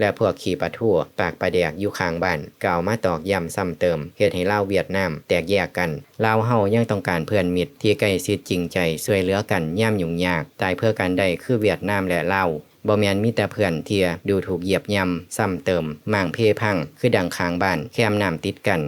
และพวกขี่ปะทั่วปากประแดกอยู่ข้างบ้านกล่าวมาตอกย้ำซ้ำเติมเหตุให้ลาวเวียดนามแตกแยกกันลาวเฮายังต้องการเพื่อนมิตรที่ใกล้ชิดจริงใจช่วยเหลือกันย่ำยุ่งยากตายเพื่อกันได้คือเวียดนามและลาวบ่แมนมีแต่เพื่อนเทียดูถูกเหยียบย่ำซ้ำเติมม่างเพพัง คือดังค้างบ้านแคมน้ำติดกัน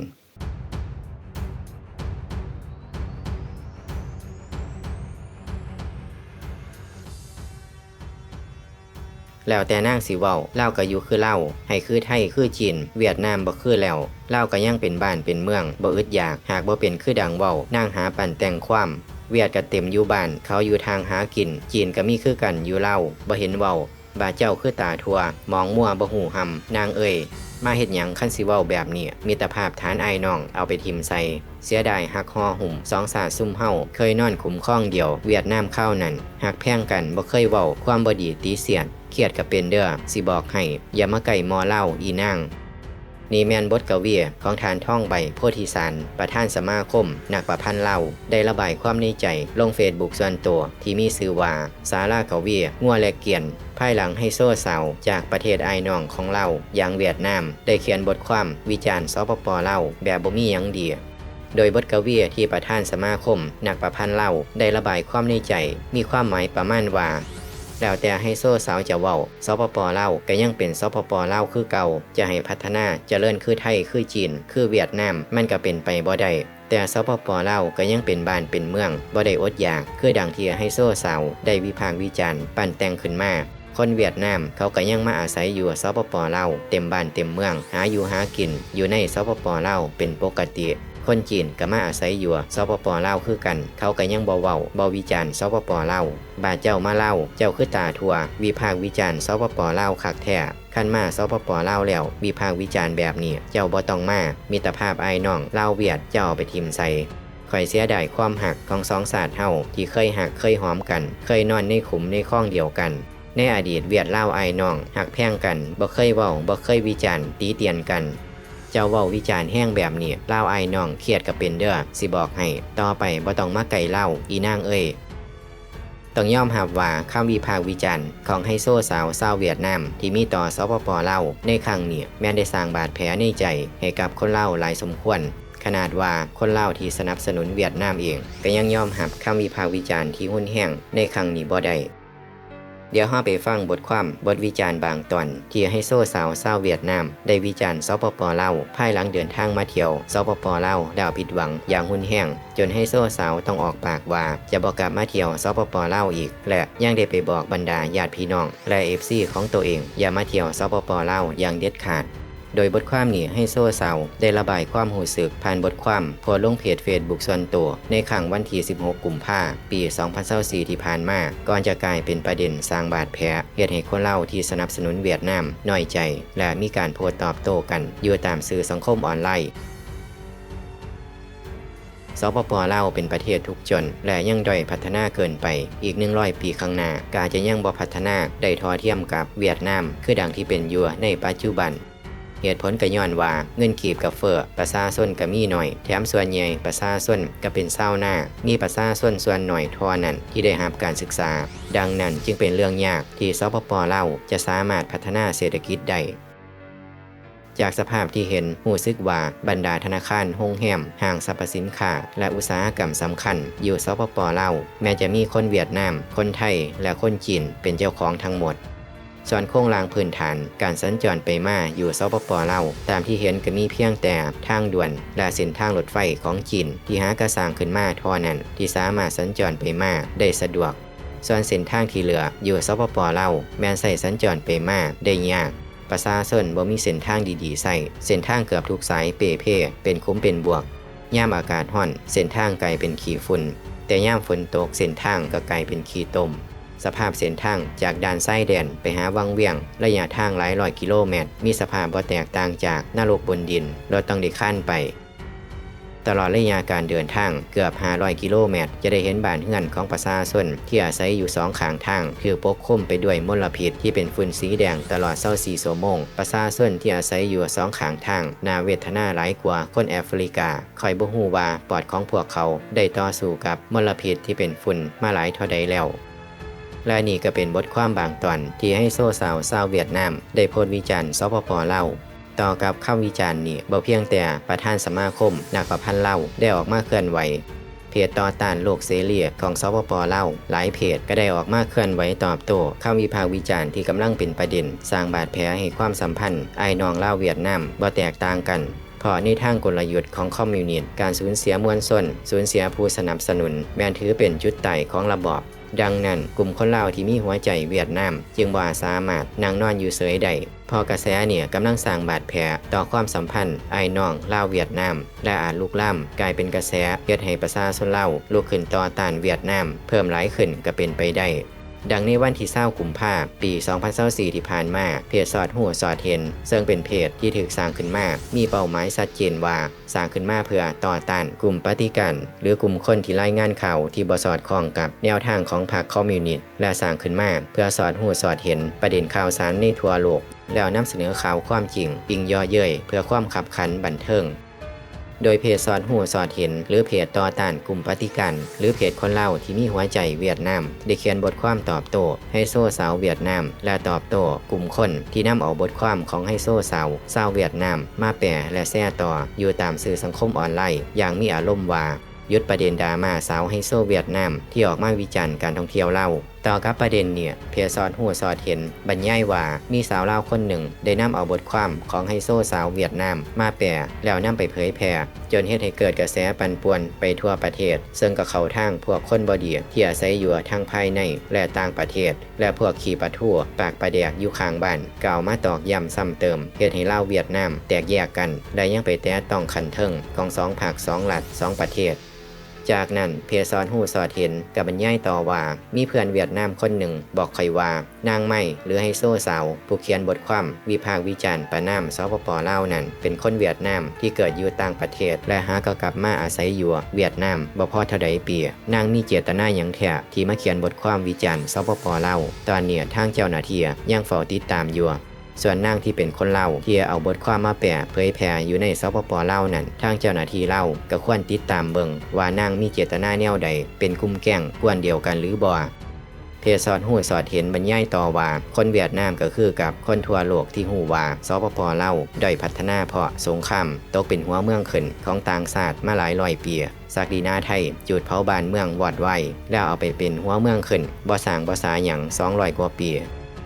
แล้วแต่นางสิเว้าเล่าก็อยู่คือเล่าให้คือไทยคือจีน เวียดนามบ่คือแล้วเล่าก็ยังเป็นบ้านเป็นเมืองบ่อึดอยากหากบ่เป็นคือดังเว้านางหาปั่นแต่งความเวียดก็เต็มอยู่บ้าน เขาอยู่ทางหากิน จีนก็มีคือกันอยู่เล่าบ่เห็นเว้าบาเจ้าคือตาทัว มองมั่วบ่หูหำนางเอ่ยมาเฮ็ดหยังคันสิเว้าแบบนี้มีแต่ภาพฐานไอน้องเอาไปทิมใส่เสียดายหักหอหุ่มสองสาซุ่มเฮาเคยนอนขุมข้องเดียว เวียดนามเข้านั่นหักแพงกันบ่เคยเว้าความบ่ดีตีเสียด เครียดกับเป็นเด้อสิบอกให้ อย่ามาไก่มอเล่าอีนางนี่แมนบทกวีของทานท่องใบโพธิสารประธานสมาคม นักประพันธ์เล่า ได้ระบายความในใจ ลงเฟซบุ๊กส่วนตัว ที่มีชื่อว่าสาลากวีงัวและเกียน ภายหลังให้โซ่เสาจากประเทศไอายน้องของเราอย่างเวียดนาม ได้เขียนบทความวิจารณ์สปปเล่า แบบบ่มียังดีโดยบทกวีที่ประธานสมาคม นักประพันธ์เล่า ได้ระบายความในใจ มีความหมายประมาณว่า แล้วแต่ให้โซ่สาวจะเว้าสปปเล่าก็ยังเป็นสปปเล่าคือเก่า จะให้พัฒนาจเจริญคือไทยคือจีน คือเวียดนามมันก็เป็นไปบ่ได้แต่สปปเล่าก็ยังเป็นบ้านเป็นเมืองบ่ได้อดอยาก คือดังที่ให้โซ่สาวได้วิพากษ์วิจารณ์ปั่นแต่งขึ้นมาคนเวียดนามเขาก็ยังมาอาศัยอยู่สปปเลาเต็มบ้านเต็มเมือง หาอยู่หากิน อยู่ในสปปเลาเป็นปกติ คนจีนก็มาอาศัยอยู่สปปลาวคือกัน เขาก็ยังบ่เว้าบ่วิจารณ์สปปลาวบาเจ้ามาเล่า เจ้าคือตาทัววิพากวิจารณ์สปปลาวคักแท้คันมาสปปเล่าแล้ววิพากวิจารณ์แบบนี้ เจ้าบ่ต้องมามีตรภาพไอ้น้องเล่าเวียดเจ้าไปทิมใส่ข่อยเสียดายความหักของสองศาสตร์เฮาที่เคยหักเคยหอมกัน เคยนอนในขุมในข้องเดียวกัน ในอดีตเวียดเล่าไอ้น้องหักแพงกันบ่เคยเว้าบ่เคยวิจารณ์ตีเตียนกัน เจ้าเว้าวิจารณ์แห้งแบบนี้เล่าไอ้น้องเครียดกับเป็นเด้อสิบอกให้ ต่อไปบ่ต้องมาไก่เล่าอีนางเอ้ยต้องยอมรับว่าคำวิพากษ์วิจารณ์ของไฮโซสาวชาวเวียดนามที่มีต่อสปปลาในครั้งนี้แม้ได้สร้างบาดแผลในใจให้กับคนเล่าหลายสมควร ขนาดว่าคนเล่าที่สนับสนุนเวียดนามเองก็ยังยอมรับคำวิพากษ์วิจารณ์ที่หุ่นแห้งในครั้งนี้บ่ได้ เดี๋ยวห้าไปฟังบทความบทวิจารณ์บางตอนที่ให้โซ่สาวเศร้าเวียดนาม ได้วิจารณ์สปปเล่าภายหลังเดินทางมาเที่ยวสปปเล่าดาวผิดหวังอย่างหุนแห้ง จนให้โซ่สาวต้องออกปากว่าจะบอกกลับมาเที่ยวสปปเล่าอีก และยังได้ไปบอกบรรดาญาติพี่น้อง และเอฟซีของตัวเอง อย่ามาเที่ยวสปปลาอย่างเด็ดขาด โดยบทความนี้ให้โซ่เสาได้ระบายความหูสึกผ่านบทความโพสลงเพจเฟซบุ๊กส่วนตัว ในขังวันที่ 16 กุมภาปี 2024 ที่ผ่านมา ก่อนจะกลายเป็นประเด็นสร้างบาดแผลเหตุให้คนเล่าที่สนับสนุนเวียดนามน้อยใจ และมีการโพสต์ตอบโต้กันอยู่ตามสื่อสังคมออนไลน์สปปลาวเป็นประเทศทุกจน และยังด้อยพัฒนาเกินไป อีก 100 ปีข้างหน้ากาจะยังบ่พัฒนาได้ทอเทียมกับเวียดนาม คือดังที่เป็นอยู่ในปัจจุบัน เหตุผลก็ย้อนว่าเงินกีบกับเฟอ้อประชาชนก็มีหน่อย แถมส่วนใหญ่ประชาชนก็เป็นเศร้าหน้า มีประชาชนส่วนหน่อยทอนั้นที่ได้รับการศึกษา ดังนั้นจึงเป็นเรื่องยากที่สปปเล่าจะสามารถพัฒนาเศรษฐกิจได้จากสภาพที่เห็นหูซึกว่าบรรดาธนาคารโรงแรมห้างสรรพสินค้า และอุตสาหกรรมสำคัญ อยู่สปปเล่าแม้จะมีคนเวียดนาม คนไทย และคนจีนเป็นเจ้าของทั้งหมด ส่วนโครงรางพื้นฐาน การสัญจรไปมาอยู่สปปลาวตามที่เห็นก็มีเพียงแต่ทางด่วน และเส้นทางรถไฟของจีนที่หากระสร้างขึ้นมาท่านั้น ที่สามารถสัญจรไปมาได้สะดวก ส่วนเส้นทางที่เหลืออยู่สปปลาวแม้นใส่สัญจรไปมาได้ยากประชาชนบ่มีเส้นทางดีๆใส่เส้นทางเกือบทุกสายเปเพ่เป็นคุ้มเป็นบวกย่ามอากาศห้อน เส้นทางไกลเป็นขี้ฝุ่นแต่ย่ามฝนตกเส้นทางก็ไกลเป็นขี้ตม สภาพเส้นทางจากด่านไส้แดนไปหาวังเวียง ระยะทางหลายร้อยกิโลเมตร มีสภาพบ่แตกต่างจากนรกบนดิน เรถต้องได้ขั้นไป ตลอดระยะการเดินทางเกือบ 500 กิโลเมตร จะได้เห็นบ้านเฮือนของประชาชนที่อาศัยอยู่สองข้างทาง คือปกคลุมไปด้วยมลพิษที่เป็นฝุ่นสีแดงตลอด24ชั่วโมงประชาชนที่อาศัยอยู่สองข้างทางนาเวทนาหลายกว่าคนแอฟริกาคอยบ่ฮู้ว่าปอดของพวกเขาได้ต่อสู้กับมลพิษที่เป็นฝุ่นมาหลายเท่าใดแล้ว และนี่ก็เป็นบทความบางตอน ที่ให้โซ่สาวชาวเวียดนาม ได้โพสต์วิจารณ์สปปเล่าวต่อกับคำวิจารณ์นี้บ่เพียงแต่ประธานสมาคมนักประพันธ์เล่าได้ออกมาเคลื่อนไหวเพจต่อต้านโลกเสรีของสปปเล่าวหลายเพจก็ได้ออกมาเคลื่อนไหวตอบโต้คำวิพากษ์วิจารณ์ที่กำลังเป็นประเด็น สร้างบาดแผลให้ความสัมพันธ์ไอ้นองเล่าเวียดนามบ่แตกต่างกัน เพราะในทางกลยุทธ์ของคอมมิวนิสต์การสูญเสียมวลชนสูญเสียผู้สนับสนุน แม้นถือเป็นจุดไต่ของระบอบดังนั้นกลุ่มคนลาวที่มีหัวใจเวียดนาม จึงบ่าสามารถนั่งนอนอยู่เฉยได้พอกระแสเนี่ยกำลังสร้างบาดแผลต่อความสัมพันธ์ไอ้น้องลาวเวียดนาม และอาจลุกล่ำกลายเป็นกระแสเฮ็ดให้ประชาชนลาวลุกขึ้นต่อต้านเวียดนาม เพิ่มหลายขึ้นก็เป็นไปได้ ดังในวันที่เศร้ากุมภาพันธ์ปี 2024ที่ผ่านมาเพจสอดหัวสอดเห็น ซึ่งเป็นเพจที่ถูกสร้างขึ้นมา มีเป้าหมายชัดเจนว่าสร้างขึ้นมาเพื่อต่อต้านกลุ่มปฏิกัน หรือกลุ่มคนที่รายงานข่าวที่บสอดคล้องกับแนวทางของพรรคคอมมิวนิสต์และสร้างขึ้นมาเพื่อสอดหัวสอดเห็นประเด็นข่าวสารในทั่วโลกแล้วนำเสนอข่าวความจริงปิงย่อเย้ยเพื่อความขับขันบันเทิง โดยเพจสอนหูสอดเห็น หรือเพจต่อต้านกลุ่มปฏิกันหรือเพจคนเล่าที่มีหัวใจเวียดนามได้เขียนบทความตอบโต้ให้โซ่สาวเวียดนาม และตอบโต้กลุ่มคนที่นำเอาบทความของให้โซ่สาวสาวเวียดนาม มาแปลและแซ่ต่ออยู่ตามสื่อสังคมออนไลน์อย่างมีอารมณ์ว่ายุดประเด็นดราม่าสาวไฮโซเวียดนาม ที่ออกมาวิจารณ์การท่องเที่ยวเล่า ต่อกับประเด็นเนี่ยเพจสอนหัวสอดเห็น บรรยายว่ามีสาวเล่าวคนหนึ่ง ได้นำเอาบทความของไฮโซสาวเวียดนาม มาแปลแล้วนำไปเผยแพร่จนเฮ็ดให้เกิดกระแสปั่นป่วนไปทั่วประเทศ ซึ่งก็เข้าทางพวกคนบอดีที่อาศัยอยู่ทั้งภายในและต่างประเทศ และพวกขี่ปะทั่วปากประแดกอยู่ข้างบ้านกล่าวมาตอกย้ำซ้ำเติมเฮ็ดให้เล่าวเวียดนาม แตกแยกกันและยังไปแตะต้องขันเทิงของสองภาคสองรัฐสองประเทศ จากนั้นเพยซอนหูสอดเห็นกับบรรยายต่อว่า มีเพื่อนเวียดนามคนหนึ่ง บอกคอยว่า นางไม่หรือไฮโซสาว ผู้เขียนบทความวิพากษ์วิจารณ์ประนามสปปเล่านั้น เป็นคนเวียดนามที่เกิดอยู่ต่างประเทศ และหาก็กลับมาอาศัยอยู่เวียดนามบ่พอเท่าใดปีนางมีเจตนาอย่างแท้ที่มาเขียนบทความวิจารณ์สปปเล่าตอนเนี้ยทางเจ้าหน้าที่ยังเฝ้าติดตามอยู่ ส่วนนางที่เป็นคนเล่าที่เอาบทความมาแปลเผยแพร่อยู่ในสปปเล่านั้นทางเจ้าหน้าที่เล่าก็ควรติดตามเบิงว่านางมีเจตนาแนวใด เป็นกลุ่มแก่งกวนเดียวกันหรือบ่เพจสอดหูสอดเห็นบรรยายต่อว่า คนเวียดนามก็คือกับคนทั่วโลกที่หูว่าสปปเล่าด้อยพัฒนาเพราะสงครามตกเป็นหัวเมืองขึ้นของต่างชาติมาหลายร้อยปีสักดีนาไทย จุดเผาบานเมืองวอดไว้แล้วเอาไปเป็นหัวเมืองขึ้นบ่สร้างบ่สาหยัง200กว่าปี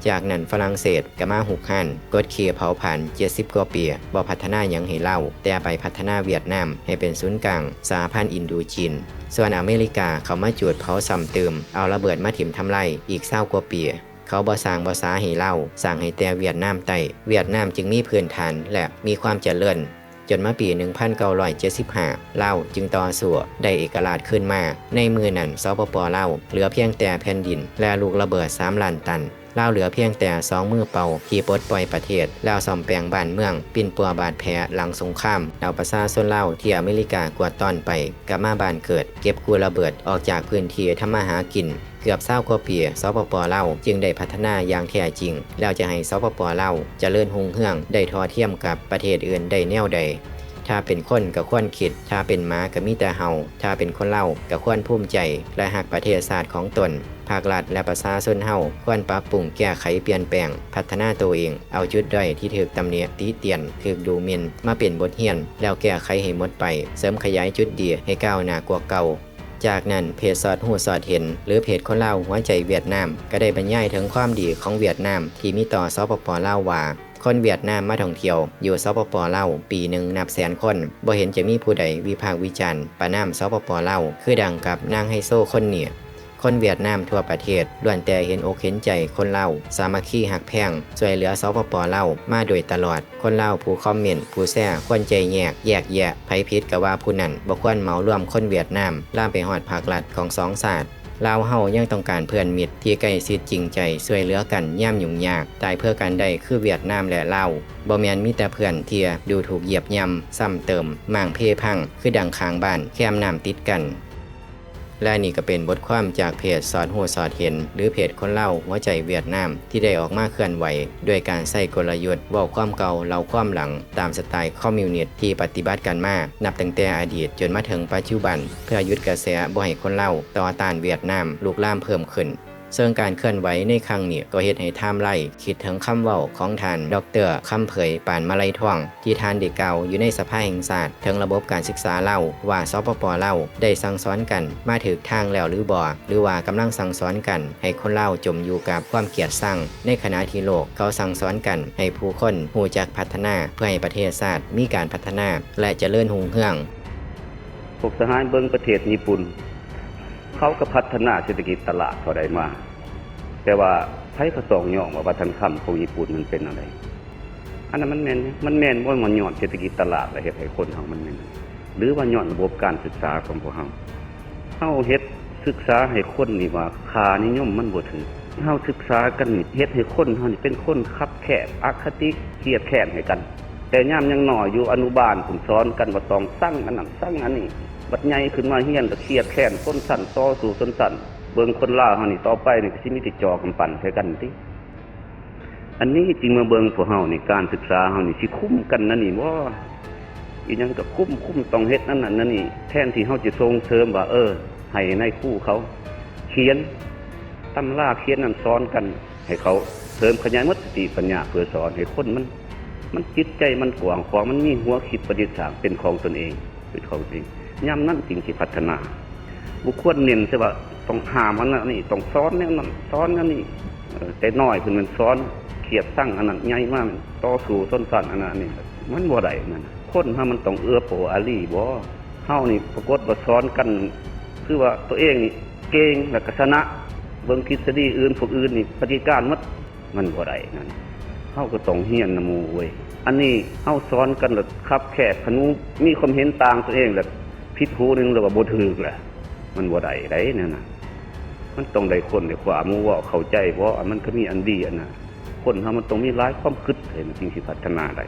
จากนั้นฝรั่งเศสก็มาหุกหันกดเคียเผาผ่าน70กว่าปีบ่พัฒนาหยังให้เล่า แต่ไปพัฒนาเวียดนามให้เป็นศูนย์กลางสหพันธ์อินโดจีนส่วนอเมริกาเขามาจูดเผาซ้ำเติม เอาระเบิดมาถิ่มทำลายอีกเศร้ากว่าปีเขาบ่สร้างบ่สาให้เล่าสร้างให้แต่เวียดนามไต้เวียดนามจึงมีพื้นฐานและมีความเจริญจนมาปี 1975เล่าจึงต่อสู้ได้เอกราชขึ้นมา ในมือนั้นสปปเล่าเหลือเพียงแต่แผ่นดิน และลูกระเบิด 3 ล้านตัน เล่าวเหลือเพียงแต่สองมือเป่าขี่ปดปล่อยประเทศแล้วซ่อมแปลงบ้านเมือง ปิ้นปัวบาดแผลหลังสงครามเอาประชาชนเล่าที่อเมริกากวาดต้อนไปกลับมาบ้านเกิด เก็บกู้ระเบิดออกจากพื้นที่ทำมาหากินเกือบเศร้ากว่าปีสปปเล่าจึงได้พัฒนาอย่างแท้จริง แล้วจะให้สปปเล่าวเจริญหุ่งเฮืองได้ทอเทียมกับประเทศอื่นได้แนวใดถ้าเป็นคนก็ควรคิด ถ้าเป็นหมาก็มีแต่เฮาถ้าเป็นคนเล่าก็ควรภูมิใจ และหักประเทศศาสตร์ของตน ภาครัฐและประชาชนเฮาควรปรับปรุงแก้ไขเปลี่ยนแปลง พัฒนาตัวเอง เอาจุดด้อยที่ถูกตำเนียตีเตียนถูกดูหมินมาเป็นบทเรียน แล้วแก้ไขให้หมดไป เสริมขยายจุดดีให้ก้าวหน้ากว่าเก่าจากนั้นเพจสอดหูสอดเห็น หรือเพจคนเล่าหัวใจเวียดนาม ก็ได้บรรยายถึงความดีของเวียดนาม ที่มีต่อสปปลาวว่า คนเวียดนามมาท่องเที่ยว อยู่สปปเล่าปีหนึ่งนับแสนคนบ่เห็นจะมีผู้ใดวิพากษ์วิจารณ์ประนามสปปเล่าคือดังกับนางไฮโซคนเนี่ย คนเวียดนามทั่วประเทศล้วนแต่เห็นอกเห็นใจคนเล่าสามัคคีหักแพงช่วยเหลือสปปลามาโดยตลอด คนเล่าผู้คอมเมนต์ผู้แซ่ควรใจแยกแยกแยะไผพิษกับว่าผู้นั้นบ่ควรเหมารวมคนเวียดนามล่ามไปหอดภาครัฐของสองศาสตร์ลาวเฮายังต้องการเพื่อนมิตรที่ใกล้ชิดจริงใจช่วยเหลือกันย่ำยุ่งยากตายเพื่อกันได้คือเวียดนามและลาวบ่แมนมีแต่เพื่อนเทียดูถูกเหยียบย่ำซ้ำเติม มั่งเพพังคือดังคางบ้านแคมน้ำติดกัน และนี่ก็เป็นบทความจากเพจสอนหัวสอดเห็น หรือเพจคนเล่าหัวใจเวียดนาม ที่ได้ออกมาเคลื่อนไหว ด้วยการใส่กลยุทธ์ว่าความเก่าเล่าความหลัง ตามสไตล์คอมมิวนิสต์ที่ปฏิบัติกันมา นับตั้งแต่อดีตจนมาถึงปัจจุบัน เพื่อยุดกระแสบ่ให้คนเล่าต่อต้านเวียดนามลุกลามเพิ่มขึ้น ซึ่งการเคลื่อนไหวในครั้งนี้ก็เฮ็ดให้ไทม์ไลน์คิดถึงคำเว้าของท่านดรคำเผยปานมาลัยท่องที่ท่านได้กล่าอยู่ในสภาแห่งชาสติถึงระบบการศึกษาเล่าว่าสปปเล่าได้สั่งสอนกันมาถึกทางแล้วหรือบ่หรือว่ากำลังสั่งสอนกัน ให้คนเล่าจมอยู่กับความเกลียดชังในขณะที่โลกเขาสั่งสอนกัน ให้ผู้คนหูจักพัฒนาเพื่อให้ประเทศชาติมีการพัฒนาและจะเจริญหุ่งเฮืองพวกทหารเบิ่งประเทศญี่ปุ่น เขาก็พัฒนาเศรษฐกิจตลาดเท่าใดมาก แต่ว่าไผก็สองย่องว่าวัฒนธรรมของญี่ปุ่นมันเป็นอะไร อันนั้นมันแม่นมันแม่นบ่มันย้อนเศรษฐกิจตลาดและเฮ็ดให้คนเฮามันแม่นหรือว่าย้อนระบบการศึกษาของพวกเฮาเฮาเฮ็ดศึกษาให้คนนี่ว่าคานิยมมันบ่ถือเฮาศึกษากันนี่เฮ็ดให้คนเฮานี่เป็นคนคับแคบอคติเครียดแค้นให้กัน แต่ย่ามยังหน้อยอยู่อนุบาลผมสอนกันว่าต้องสร้างอันนั้นสร้างอันนี้ บัดใหญ่ขึ้นมาเฮียนก็เครียดแค้นคนสั่นต่อสู่คนสั่นเบิ่งคนล่าเฮานี่ต่อไปนี่สิมีแต่จอกำปั่นใส่กันติอันนี้จริงมาเบิ่งพวกเฮานี่การศึกษาเฮานี่สิคุ้มกันนั่นนี่บ่อีหยังก็คุ้มคุ้มต้องเฮ็ดนั่นนั่นนั่นนี่แทนที่เฮาจะส่งเสริมว่าเออให้ในคู่เขาเขียนตำราเขียนนั่นสอนกัน ให้เขาเสริมขยายมัสติปัญญาเพื่อสอนให้คนมัน มันจิตใจมันกว้างขวางมันมีหัวคิดประดิษฐ์สางเป็นของตนเองเป็นของตนเอง ย่ำนั้นจริงที่พัฒนา บุคคลเน้นใช่ว่าต้องหามอันนั้นนี่ต้องซ้อนแนวนั้นซ้อนอันนี้เออแต่น้อยเพิ่นมันซ้อนเขียดตั้งอันนั้นใหญ่มากต่อสู่ต้นสันอันนั้นนี่มันบ่ได้นั่นน่ะคนถ้ามันต้องเอื้อโปอาลีบ่เฮานี่ปรากฏว่าซ้อนกัน คือว่าตัวเองนี่เก่งแล้วก็ชนะเบิ่งทฤษฎีอื่นพวกอื่นนี่ปฏิการหมดมันบ่ได้นั่นเฮาก็ต้องเฮียนนำหมู่เว้ยอันนี้เฮาสอนกันแล้วครับแขกขนูมีความเห็นต่างตัวเองแล้ว ผิดหูหนึงแล้วว่าบ่ถูกแหละมันบ่ได้ได้นั่นน่ะมันต้องได้คนได้ความว่าเข้าใจเพราะมันก็มีอันดีอันน่ะคนเฮามันต้องมีหลายความคิดเห็นจริงสิพัฒนาได้